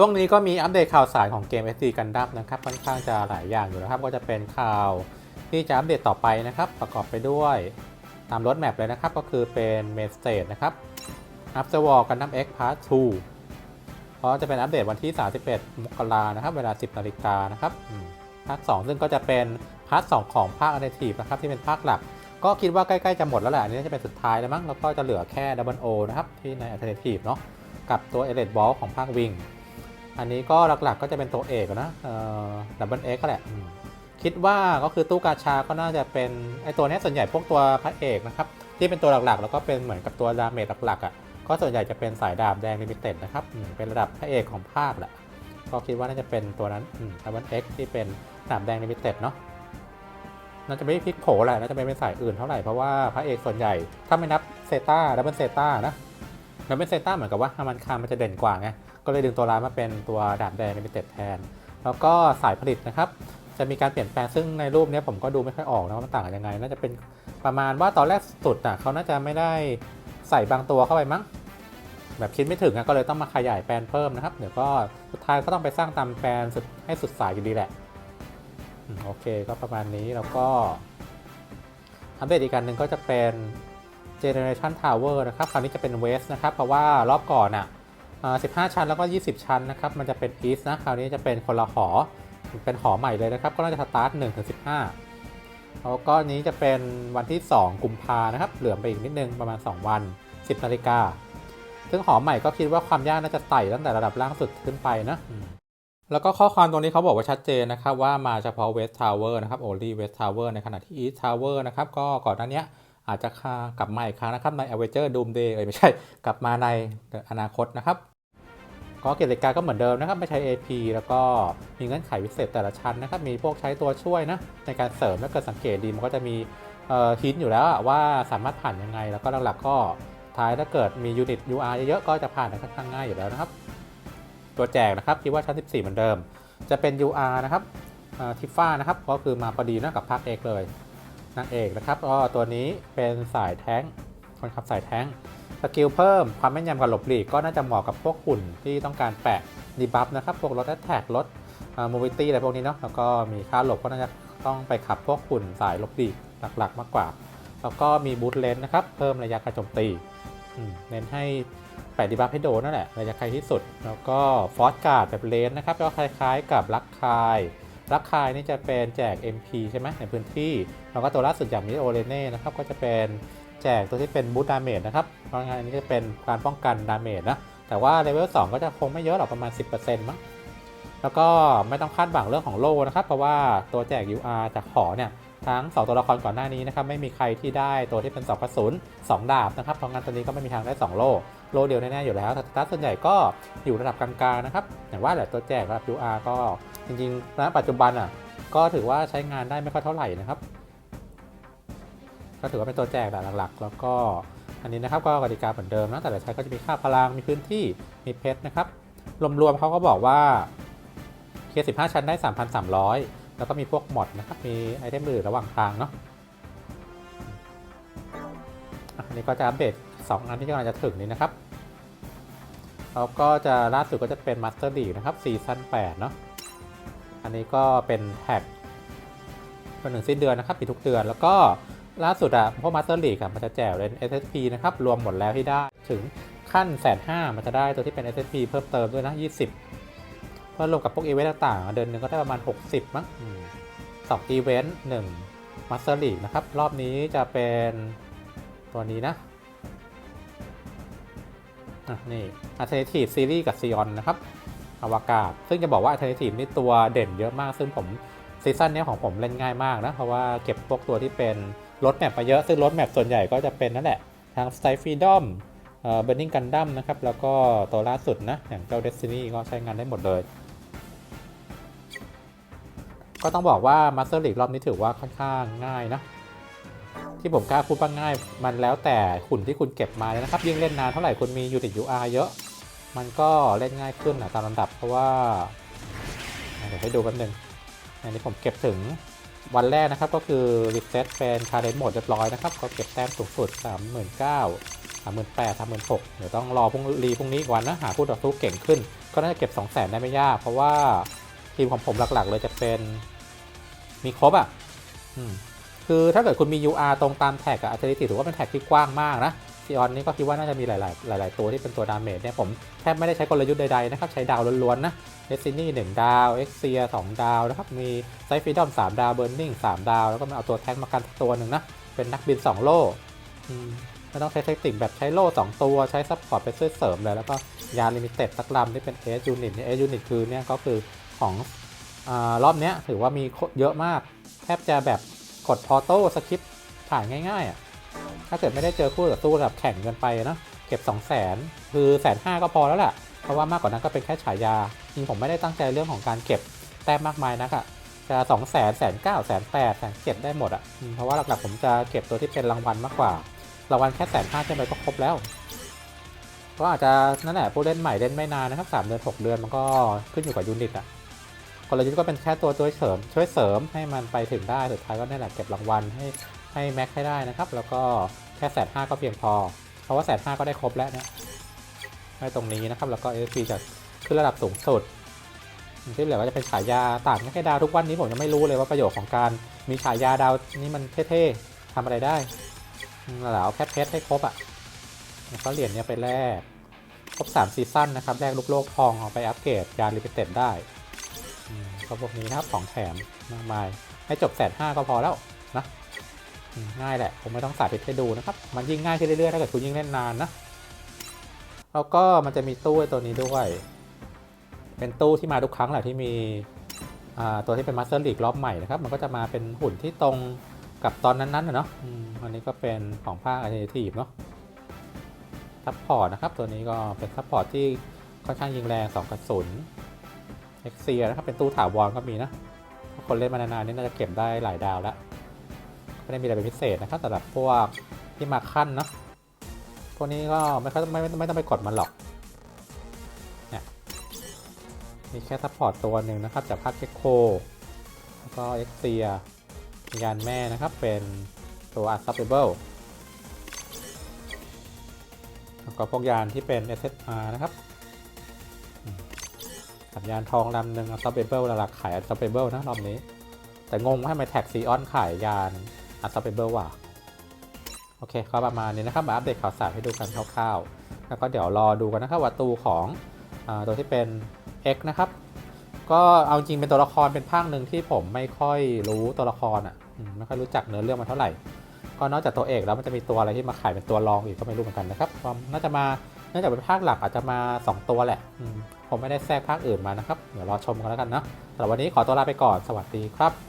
ช่วงนี้ก็มีอัปเดตข่าวสารของเกม SD Gundam นะครับค่อนข้างจะหลายอย่างอยู่นะครับ ก็จะเป็นข่าวที่จะอัปเดตต่อไปนะครับ ประกอบไปด้วยตามรถแมปเลยนะครับ ก็คือเป็น Main Stage นะครับ After War Gundam X Part 2เพราะจะเป็นอัปเดตวันที่ 31 มกรานะครับ เวลา 10 นาฬิกานะครับอืมภาค 2 ซึ่งก็จะเป็นพาร์ท 2 ของภาค a l t e r n a t i v e นะครับที่เป็นภาคหลัก ก็คิดว่าใกล้ๆจะหมดแล้วแหละอันนี้จะเป็นสุดท้ายแล้วมั้งแล้วก็จะเหลือแค่ Double O นะครับที่ใน Alternative เนาะกับตัว e l e t Ball ของภาควิง อันนี้ก็หลักๆก็จะเป็นตัวเอกนะเอ่อ Double X ก็แหละ คิดว่าก็คือตู้กาชาก็น่าจะเป็นไอตัวนี้ส่วนใหญ่พวกตัวพระเอกนะครับ ที่เป็นตัวหลักๆ แล้วก็เป็นเหมือนกับตัวดาเมจหลักๆอะก็ส่วนใหญ่จะเป็นสายดาบแดงลิมิเต็ดนะครับเป็นระดับพระเอกของภาคแหละก็คิดว่าน่าจะเป็นตัวนั้นดับเบิลเอ็กที่เป็นดาบแดงลิมิเต็ดเนาะน่าจะไม่พลิกโผแหละน่าจะไม่เป็นสายอื่นเท่าไหร่เพราะว่าพระเอกส่วนใหญ่ถ้าไม่นับเซต้าดับเบิลเซต้านะดับเบิลเซต้าเหมือนกับว่าฮามันคามันจะเด่นกว่าไง ก็เลยดึงตัวร้ายมาเป็นตัวดาบแดงลิมิเต็ดแทน แล้วก็สายผลิตนะครับจะมีการเปลี่ยนแปลงซึ่งในรูปนี้ผมก็ดูไม่ค่อยออกนะว่ามันต่างกันยังไง น่าจะเป็นประมาณว่าตอนแรกสุดอะเขาน่าจะไม่ได้ใส่บางตัวเข้าไปมั้ง แบบคิดไม่ถึงก็เลยต้องมาขยายแปลนเพิ่มนะครับ เดี๋ยวก็สุดท้ายก็ต้องไปสร้างตามแปลนสุดให้สุดสายอยู่ดีแหละโอเคก็ประมาณนี้แล้วก็อัปเดตอีกการหนึ่งก็จะเป็น Generation Tower นะครับ คราวนี้จะเป็น West นะครับ เพราะว่ารอบก่อนอะอ่า 15 ชั้นแล้วก็ 20 ชั้นนะครับ มันจะเป็น East นะ คราวนี้จะเป็นคนละหอ เป็นหอใหม่เลยนะครับ ก็น่าจะสตาร์ท1ถึง15แล้วก็นี้จะเป็นวันที่ 2 กุมภานะครับ เหลือไปอีกนิดนึง ประมาณ 2 วัน 10นาฬิกา ซึ่งหอใหม่ก็คิดว่าความยากน่าจะไต่ตั้งแต่ระดับล่างสุดขึ้นไปนะ แล้วก็ข้อความตรงนี้เขาบอกว่าชัดเจนนะครับว่ามาเฉพาะ West Tower นะครับ only West Tower ในขณะที่ East Tower นะครับ ก็ก่อนหน้านี้ อาจจะกลับมาอีกครั้งนะครับใน Avenger Doomsday เอ้ยไม่ใช่ กลับมาในอนาคตนะครับ ก็กิจการก็เหมือนเดิมนะครับ ไม่ใช้ AP แล้วก็มีเงื่อนไขพิเศษแต่ละชั้นนะครับ มีพวกใช้ตัวช่วยนะในการเสริมถ้าเกิดสังเกตดีมันก็จะมีฮินอยู่แล้วว่าสามารถผ่านยังไง แล้วก็หลักๆก็ท้ายถ้าเกิดมียูนิต UR เยอะๆก็จะผ่านได้ค่อนข้างง่ายอยู่แล้วนะครับ ตัวแจกนะครับคิดว่าชั้น 14 เหมือนเดิม จะเป็น UR นะครับทิฟฟ้านะครับก็คือมาพอดีนะกับภาคเอกเลย นางเอกนะครับก็ตัวนี้เป็นสายแท้งคนขับสายแท้งสกิลเพิ่มความแม่นยำกับหลบหลีกก็น่าจะเหมาะกับพวกหุ่นที่ต้องการแปะดีบัฟนะครับพวกรถแอตแทกรถมูวิตี้อะไรพวกนี้เนาะแล้วก็มีค่าหลบก็น่าจะต้องไปขับพวกหุ่นสายหลบหลีกหลักๆ มากกว่า แล้วก็มีบูทเลนนะครับเพิ่มระยะการโจมตีเน้นให้แปะดีบัฟให้โดนนั่นแหละระยะไกลที่สุด แล้วก็ฟอสการ์ดแบบเลนนะครับก็คล้ายๆ กับลักคาย รักคายนี่จะเป็นแจก MP ใช่ไหมในพื้นที่ แล้วก็ตัวล่าสุดอย่างมิโอเรเน่นะครับก็จะเป็นแจกตัวที่เป็นบูตดาเมจนะครับเพราะงั้นอันนี้จะเป็นการป้องกันดาเมจนะ แต่ว่าเลเวล2ก็จะคงไม่เยอะหรอกประมาณ 10%มั้ง แล้วก็ไม่ต้องคาดหวังเรื่องของโล่นะครับ เพราะว่าตัวแจก UR จากหอเนี่ยทั้ง 2 ตัวละครก่อนหน้านี้นะครับไม่มีใครที่ได้ตัวที่เป็น2กระสุน2 ดาบนะครับเพราะงั้นตัวนี้ก็ไม่มีทางได้ 2 โล่โล่เดียวแน่ๆอยู่แล้วแต่สตาร์ทส่วนใหญ่ก็อยู่ระดับกลางๆนะครับอย่างว่าแหละตัวแจกระดับ UR ก็ จริงๆณปัจจุบันอะก็ถือว่าใช้งานได้ไม่ค่อยเท่าไหร่นะครับ ก็ถือว่าเป็นตัวแจกหลักๆ แล้วก็อันนี้นะครับก็กติกาเหมือนเดิมนะแต่ละใช้ก็จะมีค่าพลังมีพื้นที่มีเพชรนะครับรวมๆเขาก็บอกว่าเคส15ชั้นได้ 3,300 แล้วก็มีพวกหมดนะครับ มีไอเทมอื่นระหว่างทางเนาะอันนี้ก็จะอัปเดต2อันที่กำลังจะถึงนี้นะครับแล้วก็จะล่าสุดก็จะเป็น Master League นะครับซีซั่น8เนาะ อันนี้ก็เป็นแท็กจนถึงสิ้นเดือนนะครับปีทุกเดือนแล้วก็ล่าสุดอะพวกมาสเตอร์ลีกมันจะแจกเป็น SSP นะครับ รวมหมดแล้วที่ได้ถึงขั้นแสนห้ามันจะได้ตัวที่เป็น SSP เพิ่มเติมด้วยนะ 20เพื่อรวมกับพวกอีเวนต์ต่างๆ เดือนหนึ่งก็ได้ประมาณ 60 มั้งสองอีเวนต์หนึ่งมาสเตอร์ลีกนะครับ รอบนี้จะเป็นตัวนี้นะอะนี่ Alternative Series กับ Sion นะครับ อวกาศ ซึ่งจะบอกว่า Alternative นี่ตัวเด่นเยอะมาก ซึ่งผมซีซั่นนี้ของผมเล่นง่ายมากนะ เพราะว่าเก็บพวกตัวที่เป็นรถแมปมาเยอะ ซึ่งรถแมปส่วนใหญ่ก็จะเป็นนั่นแหละ ทาง Style Freedom เอ่อ Burning Gundam นะครับ แล้วก็ตัวล่าสุดนะ อย่างเจ้า Destiny ก็ใช้งานได้หมดเลย ก็ต้องบอกว่า Master League รอบนี้ถือว่าค่อนข้างง่ายนะที่ผมกล้าพูดว่าง่าย มันแล้วแต่หุ่นที่คุณเก็บมาเลยนะครับ ยิ่งเล่นนานเท่าไหร่คุณมียูนิต UR เยอะ มันก็เล่นง่ายขึ้นนะตามลำดับเพราะว่าเดี๋ยวให้ดูกันหนึ่งอันนี้ผมเก็บถึงวันแรกนะครับก็คือรีเซ็ตเป็นชาเลนโหมดเรียบร้อยนะครับ ก็เก็บแต้มสูงสุด 39,000สามหมื่นแปดสามหมื่นหกเดี๋ยวต้องรอพรุ่งรีพรุ่งนี้กวันนะหาคู่ต่อสู้เก่งขึ้น ก็น่าจะเก็บ 2 0 0แสนได้ไม่ยาก เพราะว่าทีมของผมหลักๆ เลยจะเป็นมีครบอะคือถ้าเกิดคุณมี UR ตรงตามแท็กอะอัจฉริถือว่าเป็นแท็กที่กว้างมากนะ ซีออนนี่ก็คิดว่าน่าจะมีหลาย ๆ หลาย ๆ ตัวที่เป็นตัวดาเมจเนี่ยผมแทบไม่ได้ใช้กลยุทธ์ใด ๆ นะครับ ใช้ดาวล้วน ๆ นะเอซินี่หนึ่งดาวเอ็กเซียสองดาวนะครับ มีไซฟิดอมสามดาวเบิร์นิ่งสามดาว แล้วก็มาเอาตัวแท็กมากันตัวหนึ่งนะ เป็นนักบิน2โล่ไม่ต้องใช้เทคนิคแบบใช้โล่2ตัวใช้ซัพพอร์ตไปช่วยเสริมเลยแล้วก็ยาลิมิเต็ดสักลำที่เป็นเอสยูนิตเอสยูนิตคือเนี่ยก็คือของอรอบนี้ถือว่ามีเยอะมาก แทบจะแบบกดพอโต้สคริปผ่านง่ายๆอะ ถ้าเกิดไม่ได้เจอคู่ต่อสู้แบบแข่งกันไปเนาะเก็บ 2 0 0 0 0 0คือแสนห้าก็พอแล้วแหละเพราะว่ามากกว่านั้นก็เป็นแค่ฉายาจริงผมไม่ได้ตั้งใจเรื่องของการเก็บแต้มมากมายนักอะจะสองแสนแสนเก้าแสนแปดแสนเจ็ดได้หมดอะเพราะว่าหลักๆผมจะเก็บตัวที่เป็นรางวัลมากกว่ารางวัลแค่แสนห้าใช่ไหมก็ครบแล้วก็อาจจะนั่นแหละผู้เล่นใหม่เล่นไม่นานนะครับสามเดือนหกเดือนมันก็ขึ้นอยู่กับยูนิตอะกลยุทธ์ก็เป็นแค่ตัวตัวยเสริมช่วยเสริมให้มันไปถึงได้สุดท้ายก็นั่นแหละเก็บรางวัลให้ ให้แม็กให้ได้นะครับ แล้วก็แค่แสนห้าก็เพียงพอ เพราะว่าแสนห้าก็ได้ครบแล้วนี่ยให้ตรงนี้นะครับ แล้วก็ SP จะขึ้นระดับสูงสุดที่เหลือก็จะเป็นฉายาต่างแค่ดาวทุกวันนี้ผมยังไม่รู้เลยว่าประโยชน์ของการมีฉายาดาวนี่มันเท่ๆทำอะไรได้อืมแล้วเอาแค่เพชรให้ครบอะแล้วก็เหรียญเนี้ยไปแลกครบ3ซีซั่นนะครับแลกลูกโลกทองเอาไปอัปเกรดยานลิมิเต็ดได้ก็พวกนี้นะครับของแถมมากมาย ให้จบแสนห้าก็พอแล้วนะ ง่ายแหละ ผมไม่ต้องสาธิตให้ดูนะครับ มันยิ่งง่ายขึ้นเรื่อยๆถ้าเกิดคุณยิ่งเล่นนานนะแล้วก็มันจะมีตู้ตัวนี้ด้วย เป็นตู้ที่มาทุกครั้งแหละที่มีตัวที่เป็นมาสเตอร์ลีกรอบใหม่นะครับ มันก็จะมาเป็นหุ่นที่ตรงกับตอนนั้นๆนะเนาะอันนี้ก็เป็นของภาคอัลเทอร์ทีฟเนาะซัพพอร์ตนะครับ ตัวนี้ก็เป็นซัพพอร์ตที่ค่อนข้างยิงแรง2กระสุนเอ็กเซียนะครับเป็นตู้ถาวรก็มีนะถ้าคนเล่นมานานๆนี่น่าจะเก็บได้หลายดาวแล้ว ไม่ได้มีอะไรเป็นพิเศษนะครับสำหรับพวกที่มาขั้นเนาะพวกนี้ก็ไม่ค่อยไม่ไม่ไม่ต้องไปกดมันหรอกเนี่ยมีแค่ซัพพอร์ตตัวหนึ่งนะครับจากภาคเทคโคแล้วก็เอ็กเซียมียานแม่นะครับเป็นตัว u n s t o p p a b l e แล้วก็พวกยานที่เป็น SSR นะครับกับยานทองลำหนึ่ง u n s t o p p a b l e หลักขาย u n s t o p p a b l e นะรอบนี้ แต่งงว่าทำไมแท็กซีออนขายยาน u n s t o p p a b l e ว่ะโอเคก็ประมาณนี้นะครับมาอัปเดตข่าวสารให้ดูกันคร่าวๆ แล้วก็เดี๋ยวรอดูกันนะครับว่าตูของอตัวที่เป็น X นะครับ ก็เอาจริงเป็นตัวละครเป็นภาคหนึ่งที่ผมไม่ค่อยรู้ตัวละครอะไม่ค่อยรู้จักเนื้อเรื่องมันเท่าไหร่ ก็นอกจากตัวเอกแล้วมันจะมีตัวอะไรที่มาขายเป็นตัวรองอีกก็ไม่รู้เหมือนกันนะครับน่าจะมาเนื่องจากเป็นภาคหลักอาจจะมา 2 ตัวแหละผมไม่ได้แทรกภาคอื่นมานะครับ เดี๋ยวรอชมกันแล้วกันเนาะสำหรับวันนี้ขอตัวลาไปก่อนสวัสดีครับ